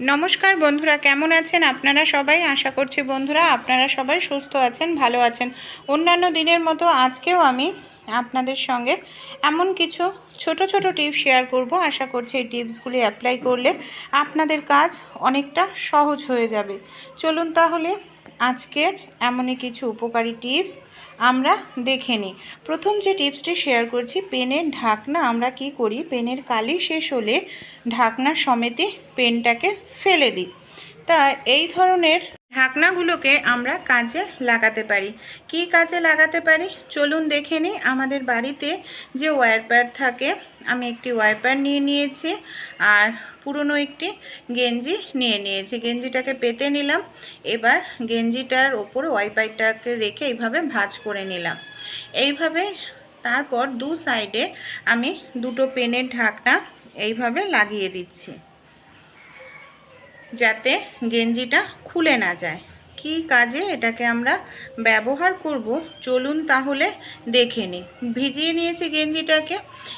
নমস্কার বন্ধুরা, কেমন আছেন আপনারা সবাই? আশা করছি বন্ধুরা আপনারা সবাই সুস্থ আছেন, ভালো আছেন। অন্যান্য দিনের মতো আজকেও আমি আপনাদের সঙ্গে এমন কিছু ছোট ছোট টিপস শেয়ার করব। আশা করছি এই টিপসগুলি অ্যাপ্লাই করলে আপনাদের কাজ অনেকটা সহজ হয়ে যাবে। চলুন তাহলে আজকের এমনই কিছু উপকারী টিপস আমরা দেখে নিই। প্রথম যে টিপসটি শেয়ার করছি, পেনের ঢাকনা আমরা কি করি? পেনের কালি শেষ হলে ঢাকনা সমেতে পেনটাকে ফেলে দিই। তা এই ধরনের ঢাকনাগুলোকে আমরা কাজে লাগাতে পারি। কি কাজে লাগাতে পারি? চলুন দেখে নিই আমাদের বাড়িতে যে ওয়ারপ্যাড থাকে। আমি একটি ওয়ারপ্যাড নিয়ে নিয়েছি আর পুরনো একটি গেঞ্জি নিয়ে নিয়েছি। গেঞ্জিটাকে পেতে নিলাম। এবার গেঞ্জিটার ওপর ওয়াইপারটাকে রেখে এইভাবে ভাজ করে নিলাম। এইভাবে তারপর দু সাইডে আমি দুটো পেনের ঢাকনা এইভাবে লাগিয়ে দিচ্ছি। যাতে গেঞ্জিটা খুলে না যায়। কি কাজে এটাকে আমরা ব্যবহার করব? চলুন তাহলে দেখে নিই। ভিজিয়ে নিয়েছি গেঞ্জিটাকে।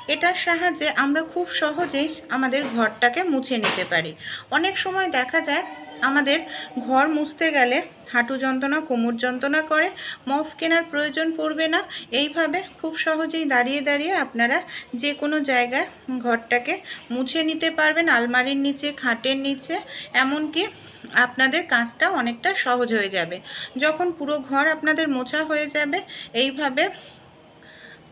এটার সাহায্যে আমরা খুব সহজেই আমাদের ঘরটাকে মুছে নিতে পারি। অনেক সময় দেখা যায় আমাদের ঘর মুছতে গেলে হাঁটু যন্ত্রণা, কোমর যন্ত্রণা করে, মফ কেনার প্রয়োজন পড়বে না। এইভাবে খুব সহজেই দাঁড়িয়ে দাঁড়িয়ে আপনারা যে কোনো জায়গায় ঘরটাকে মুছে নিতে পারবেন, আলমারির নিচে, খাটের নিচে, এমনকি আপনাদের কাজটা অনেকটা সহজ হয়ে যাবে। যখন পুরো ঘর আপনাদের মোছা হয়ে যাবে, এইভাবে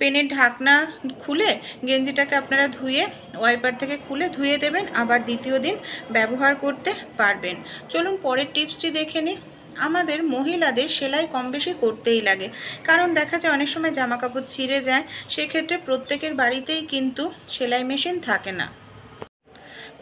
পেনের ঢাকনা খুলে গেঞ্জিটাকে আপনারা ধুয়ে ওয়াইপার থেকে খুলে ধুয়ে দেবেন, আবার দ্বিতীয় দিন ব্যবহার করতে পারবেন। চলুন পরের টিপসটি দেখে নিই। আমাদের মহিলাদের সেলাই কম বেশি করতেই লাগে, কারণ দেখা যায় অনেক সময় জামা কাপড় ছিঁড়ে যায়, সেক্ষেত্রে প্রত্যেকের বাড়িতেই কিন্তু সেলাই মেশিন থাকে না।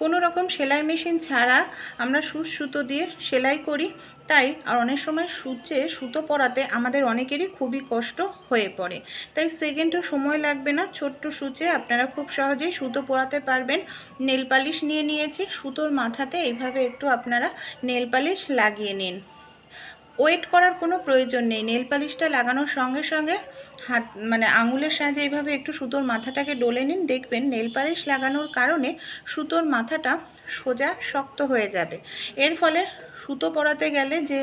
কোনো রকম সেলাই মেশিন ছাড়া আমরা সুচ সুতো দিয়ে সেলাই করি। তাই আর অনেক সময় সূচে সুতো পরাতে আমাদের অনেকেরই খুবই কষ্ট হয়ে পড়ে। তাই সেকেন্ডও সময় লাগবে না। ছোট্ট সূচে আপনারা খুব সহজেই সুতো পরাতে পারবেন। নেল পালিশ নিয়ে নিয়েছি। সুতোর মাথাতে এইভাবে একটু আপনারা নেল পালিশ লাগিয়ে নিন। ওয়েট করার কোনো প্রয়োজন নেই। নেল পালিশটা লাগানোর সঙ্গে সঙ্গে হাত মানে আঙুলের সাহায্যে এইভাবে একটু সুতোর মাথাটাকে ডলে নিন। দেখবেন নেল পালিশ লাগানোর কারণে সুতোর মাথাটা সোজা শক্ত হয়ে যাবে। এর ফলে সুতো পরাতে গেলে যে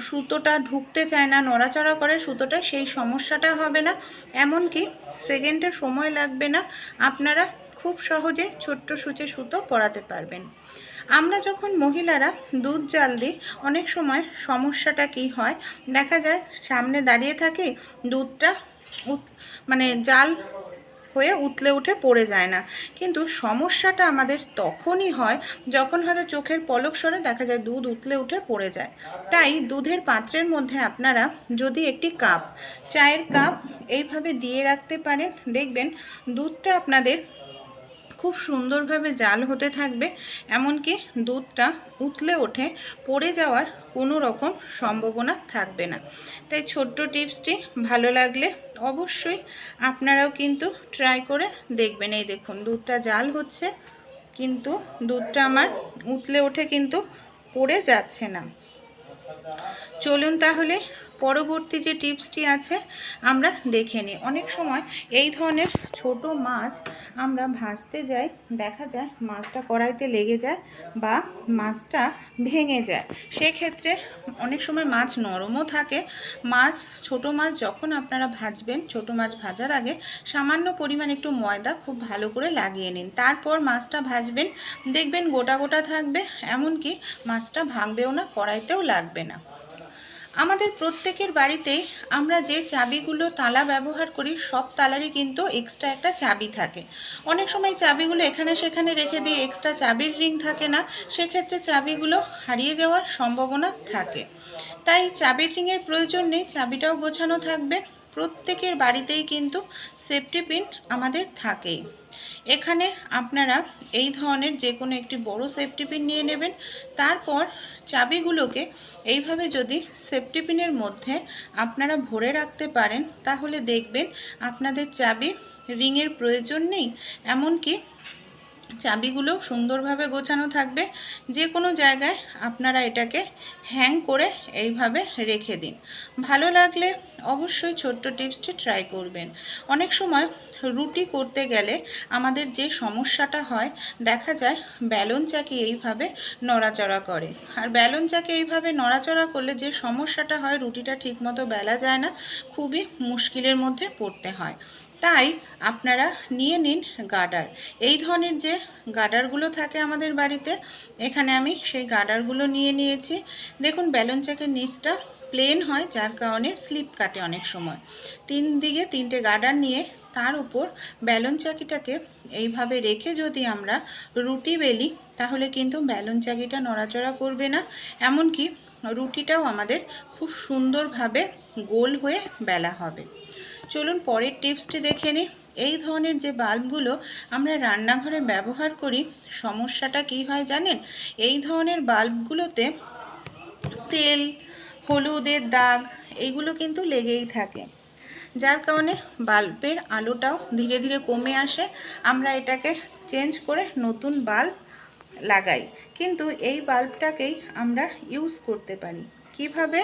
সুতোটা ঢুকতে চায় না, নড়াচড়া করে সুতোটা, সেই সমস্যাটা হবে না। এমনকি সেকেন্ডের সময় লাগবে না। আপনারা খুব সহজে ছোট্ট সূচে সুতো পরাতে পারবেন। আমরা যখন মহিলারা দুধ জাল দিই, অনেক সময় সমস্যাটা কি হয়? দেখা যায় সামনে দাঁড়িয়ে থাকি, দুধটা মানে জাল হয়ে উতলে উঠে পড়ে যায় না। কিন্তু সমস্যাটা আমাদের তখনই হয় যখন হয়তো চোখের পলক সরে দেখা যায় দুধ উতলে উঠে পড়ে যায়। তাই দুধের পাত্রের মধ্যে আপনারা যদি একটি কাপ, চায়ের কাপ এইভাবে দিয়ে রাখতে পারেন, দেখবেন দুধটা আপনাদের খুব সুন্দরভাবে জাল হতে থাকবে, এমনকি দুধটা উতলে ওঠে, পড়ে যাওয়ার কোনো রকম সম্ভাবনা থাকবে না। তাই ছোট্ট টিপসটি ভালো লাগলে অবশ্যই আপনারাও কিন্তু ট্রাই করে দেখবেন। এই দেখুন, দুধটা জাল হচ্ছে, কিন্তু দুধটা আমার উতলে ওঠে কিন্তু পড়ে যাচ্ছে না। চলুন তাহলে পরবর্তী যে টিপসটি আছে, আমরা দেখে নিই। অনেক সময় এই ধরনের ছোট মাছ আমরা ভাজতে যাই, দেখা যায় মাছটা কড়াইতে লেগে যায় বা মাছটা ভেঙে যায়। সেক্ষেত্রে অনেক সময় মাছ নরমও থাকে। মাছ, ছোট মাছ যখন আপনারা ভাজবেন, ছোট মাছ ভাজার আগে সামান্য পরিমাণ একটু ময়দা খুব ভালো করে লাগিয়ে নিন। তারপর মাছটা ভাজবেন, দেখবেন গোটা গোটা থাকবে, এমনকি মাছটা ভাঙবেও না, কড়াইতেও লাগবে না। আমাদের প্রত্যেকের বাড়িতেই আমরা যে চাবিগুলো, তালা ব্যবহার করি, সব তালারই কিন্তু এক্সট্রা একটা চাবি থাকে। অনেক সময় চাবিগুলো এখানে সেখানে রেখে দিয়ে এক্সট্রা চাবির রিং থাকে না, সেক্ষেত্রে চাবিগুলো হারিয়ে যাওয়ার সম্ভাবনা থাকে। তাই চাবির রিংয়ের প্রয়োজন নেই, চাবিটাও গোছানো থাকবে। প্রত্যেকের বাড়িতেই কিন্তু সেফটি পিন আমাদের থাকেই। এখানে আপনারা এই ধরনের যে কোনো একটি বড় সেফটি পিন নিয়ে নেবেন। তারপর চাবিগুলোকে এইভাবে যদি সেফটি পিনের মধ্যে আপনারা ভরে রাখতে পারেন, তাহলে দেখবেন আপনাদের চাবি রিংয়ের প্রয়োজন নেই। এমনকি চাবিগুলো সুন্দরভাবে গোছানো থাকবে। যে কোনো জায়গায় আপনারা এটাকে হ্যাং করে এইভাবে রেখে দিন। ভালো লাগলে অবশ্যই ছোট্ট টিপসটি ট্রাই করবেন। অনেক সময় রুটি করতে গেলে আমাদের যে সমস্যাটা হয়, দেখা যায় ব্যালন চাকি এইভাবে নড়াচড়া করে। আর ব্যালন চাকি এইভাবে নড়াচড়া করলে যে সমস্যাটা হয়, রুটিটা ঠিকমতো বেলা যায় না, খুবই মুশকিলের মধ্যে পড়তে হয়। তাই আপনারা নিয়ে নিন গার্ডার এই ধরনের যে গার্ডারগুলো থাকে আমাদের বাড়িতে, এখানে আমি সেই গার্ডারগুলো নিয়ে নিয়েছি। দেখুন ব্যালন চাকের নিচটা প্লেন হয়, যার কারণে স্লিপ কাটে অনেক সময়। তিন দিকে তিনটে গার্ডার নিয়ে তার উপর ব্যালন চাকিটাকে এইভাবে রেখে যদি আমরা রুটি বেলি, তাহলে কিন্তু ব্যালন চাকিটা নড়াচড়া করবে না। এমনকি রুটিটাও আমাদের খুব সুন্দরভাবে গোল হয়ে বেলা হবে। চলুন পরের টিপসটি দেখে নিই। এই ধরনের যে বাল্বগুলো আমরা রান্নাঘরে ব্যবহার করি, সমস্যাটা কি হয় জানেন? এই ধরনের বাল্বগুলোতে তেল, হলুদের দাগ এইগুলো কিন্তু লেগেই থাকে। যার কারণে বাল্বের আলোটাও ধীরে ধীরে কমে আসে। আমরা এটাকে চেঞ্জ করে নতুন বাল্ব লাগাই। কিন্তু এই বাল্বটাকেই আমরা ইউজ করতে পারি। কীভাবে?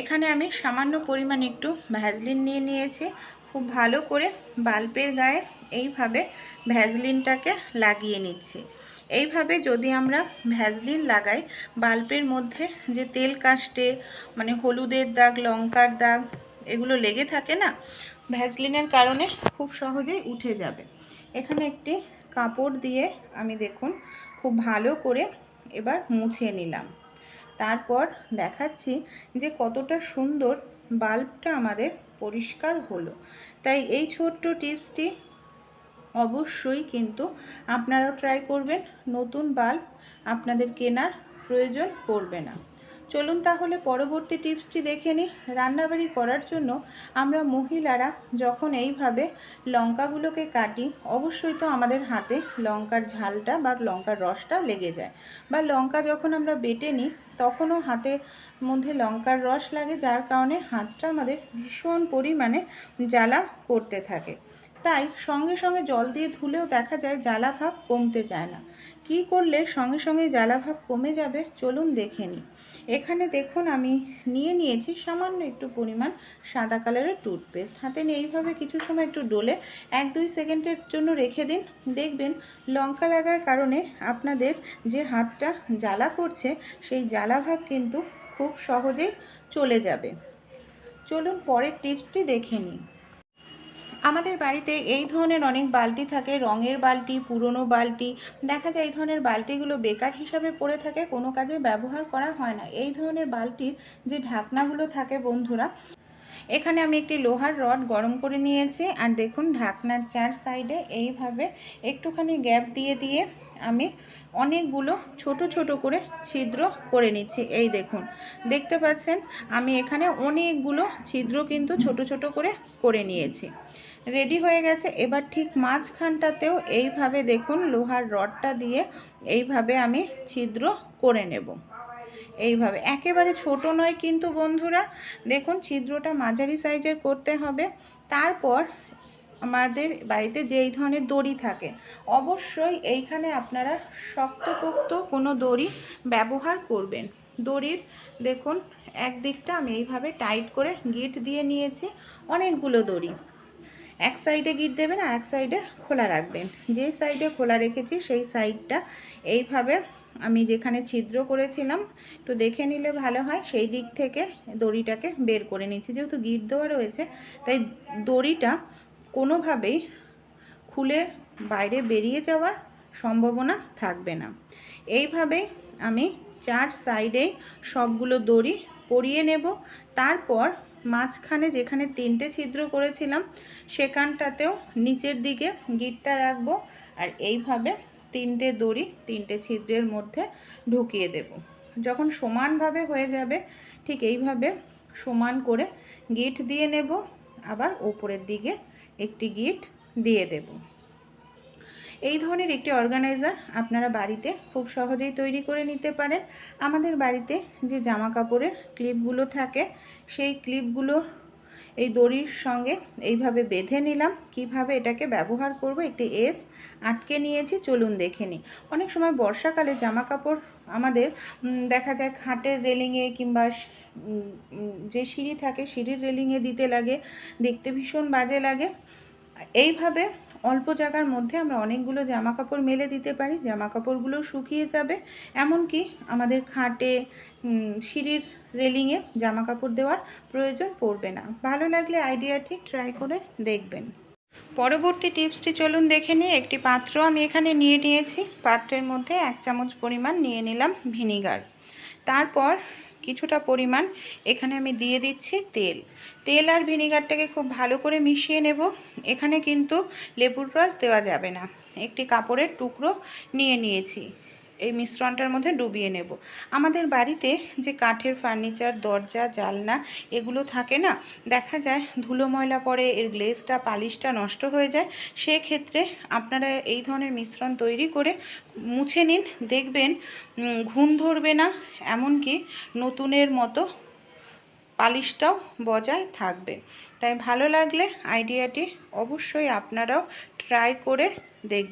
এখানে আমি সামান্য পরিমাণ একটু ভ্যাজলিন নিয়ে নিয়েছি। খুব ভালো করে বাল্বের গায়ে এইভাবে ভ্যাজলিনটাকে লাগিয়ে নিচ্ছি। এইভাবে যদি আমরা ভ্যাজলিন লাগাই, বাল্বের মধ্যে যে তেল কাস্টে মানে হলুদের দাগ, লঙ্কার দাগ, এগুলো লেগে থাকে না ভ্যাজলিনের কারণে খুব সহজেই উঠে যাবে। এখানে একটি কাপড় দিয়ে আমি দেখুন, খুব ভালো করে এবার মুছে নিলাম। তারপর দেখাচ্ছি যে কতটা সুন্দর বাল্বটা আমাদের পরিষ্কার হলো। তাই এই ছোট্ট টিপসটি অবশ্যই কিন্তু আপনারাও ট্রাই করবেন। নতুন বাল্ব আপনাদের কেনার প্রয়োজন পড়বে না। চলুন তাহলে পরবর্তী টিপসটি দেখে নিই। রান্নাবাড়ি করার জন্য আমরা মহিলারা যখন এইভাবে লঙ্কাগুলোকে কাটি, অবশ্যই তো আমাদের হাতে লঙ্কার ঝালটা বা লঙ্কার রসটা লেগে যায়। বা লঙ্কা যখন আমরা বেটে নিই, তখনও হাতের মধ্যে লঙ্কার রস লাগে, যার কারণে হাতটা আমাদের ভীষণ পরিমাণে জ্বালা করতে থাকে। তাই সঙ্গে সঙ্গে জল দিয়ে ধুলেও দেখা যায় জ্বালা ভাব কমতে চায় না। কি করলে সঙ্গে সঙ্গে জ্বালা ভাব কমে যাবে? চলুন দেখে নিই। এখানে দেখুন আমি নিয়ে নিয়েছি সামান্য একটু পরিমাণ সাদা কালারের টুথপেস্ট। হাতে নিয়ে এইভাবে কিছু সময় একটু ডলে এক দুই সেকেন্ডের জন্য রেখে দিন। দেখবেন লঙ্কা লাগার কারণে আপনাদের যে হাতটা জ্বালা করছে, সেই জ্বালা ভাগ কিন্তু খুব সহজেই চলে যাবে। চলুন পরের টিপসটি দেখে নিই। আমাদের বাড়িতে এই ধরনের অনেক বালতি থাকে, রঙের বালতি, পুরনো বালতি। দেখা যায় এই ধরনের বালতিগুলো বেকার হিসাবে পড়ে থাকে, কোনো কাজে ব্যবহার করা হয় না। এই ধরনের বালতির যে ঢাকনাগুলো থাকে বন্ধুরা, এখানে আমি একটি লোহার রড গরম করে নিয়েছি। আর দেখুন, ঢাকনার চার সাইডে এইভাবে একটুখানি গ্যাপ দিয়ে দিয়ে আমি অনেকগুলো ছোট ছোট করে ছিদ্র করে নিচ্ছি। এই দেখুন, দেখতে পাচ্ছেন? আমি এখানে অনেকগুলো ছিদ্র কিন্তু ছোট ছোট করে করে নিয়েছি। রেডি হয়ে গেছে। এবার ঠিক মাঝখানটাতেও এইভাবে দেখুন লোহার রডটা দিয়ে এইভাবে আমি ছিদ্র করে নেব। এইভাবে। একেবারে ছোট নয় কিন্তু বন্ধুরা, দেখুন ছিদ্রটা মাঝারি সাইজের করতে হবে। তারপর আমাদের বাড়িতে যেই ধরনের দড়ি থাকে, অবশ্যই এইখানে আপনারা শক্তপোক্ত কোনো দড়ি ব্যবহার করবেন। দড়ির দেখুন, একদিকটা আমি এইভাবে টাইট করে গিট দিয়ে নিয়েছি, অনেকগুলো দড়ি। এক সাইডে গিট দেবেন আর এক সাইডে খোলা রাখবেন। যে সাইডে খোলা রেখেছি সেই সাইডটা এইভাবে আমি যেখানে ছিদ্র করেছিলাম, একটু দেখে নিলে ভালো হয়। সেই দিক থেকে দড়িটাকে বের করে নিচ্ছি যেহেতু গিট দেওয়া রয়েছে, তাই দড়িটা কোনোভাবেই খুলে বাইরে বেরিয়ে যাওয়ার সম্ভাবনা থাকবে না। এইভাবেই আমি চার সাইডেই সবগুলো দড়ি পরিয়ে নেব। তারপর মাঝখানে যেখানে তিনটে ছিদ্র করেছিলাম, সেখানটাতেও নিচের দিকে গিটটা রাখব আর এইভাবে তিনটে দড়ি তিনটে ছিদ্রের মধ্যে ঢুকিয়ে দেব। যখন সমানভাবে হয়ে যাবে, ঠিক এইভাবে সমান করে গিট দিয়ে নেব, আবার ওপরের দিকে একটি গিট দিয়ে দেব। এই ধরনের একটি অর্গানাইজার আপনারা বাড়িতে খুব সহজেই তৈরি করে নিতে পারেন। আমাদের বাড়িতে যে জামা কাপড়ের ক্লিপগুলো থাকে, সেই ক্লিপগুলো এই দড়ির সঙ্গে এইভাবে বেঁধে নিলাম। কীভাবে এটাকে ব্যবহার করব, একটি এস আটকে নিয়েছি, চলুন দেখে নিই। অনেক সময় বর্ষাকালে জামা কাপড় আমাদের দেখা যায় খাটের রেলিংয়ে কিংবা যে সিঁড়ি থাকে, সিঁড়ির রেলিংয়ে দিতে লাগে, দেখতে ভীষণ বাজে লাগে। এইভাবে অল্প জায়গার মধ্যে আমরা অনেকগুলো জামা কাপড় মেলে দিতে পারি জামা কাপড়গুলো শুকিয়ে যাবে। এমনকি আমাদের খাটে সিঁড়ির রেলিংয়ে জামা কাপড় দেওয়ার প্রয়োজন পড়বে না। ভালো লাগলে আইডিয়াটি ট্রাই করে দেখবেন। পরবর্তী টিপসটি চলুন দেখে নিই। একটি পাত্র আমি এখানে নিয়ে নিয়েছি। পাত্রের মধ্যে এক চামচ পরিমাণ নিয়ে নিলাম ভিনিগার। তারপর কিছুটা পরিমাণ। এখানে আমি দিয়ে দিচ্ছি তেল। তেল আর ভিনিগারটাকে খুব ভালো করে মিশিয়ে নেব। এখানে কিন্তু লেবুর রস দেওয়া যাবে না। একটি কাপড়ের টুকরো নিয়ে নিয়েছি। এই মিশ্রণটার মধ্যে ডুবিয়ে নেব। আমাদের বাড়িতে যে কাঠের ফার্নিচার, দরজা জালনা এগুলো থাকে না, দেখা যায় ধুলো ময়লা পড়ে, এর গ্লেজটা পালিশটা নষ্ট হয়ে যায়। সেক্ষেত্রে আপনারা এই ধরনের মিশ্রণ তৈরি করে মুছে নিন, দেখবেন ঘুণ ধরবে না, এমনকি নতুনের মতো পালিশটাও বজায় থাকবে। তাই ভালো লাগলে আইডিয়াটি অবশ্যই আপনারাও ট্রাই করে দেখবেন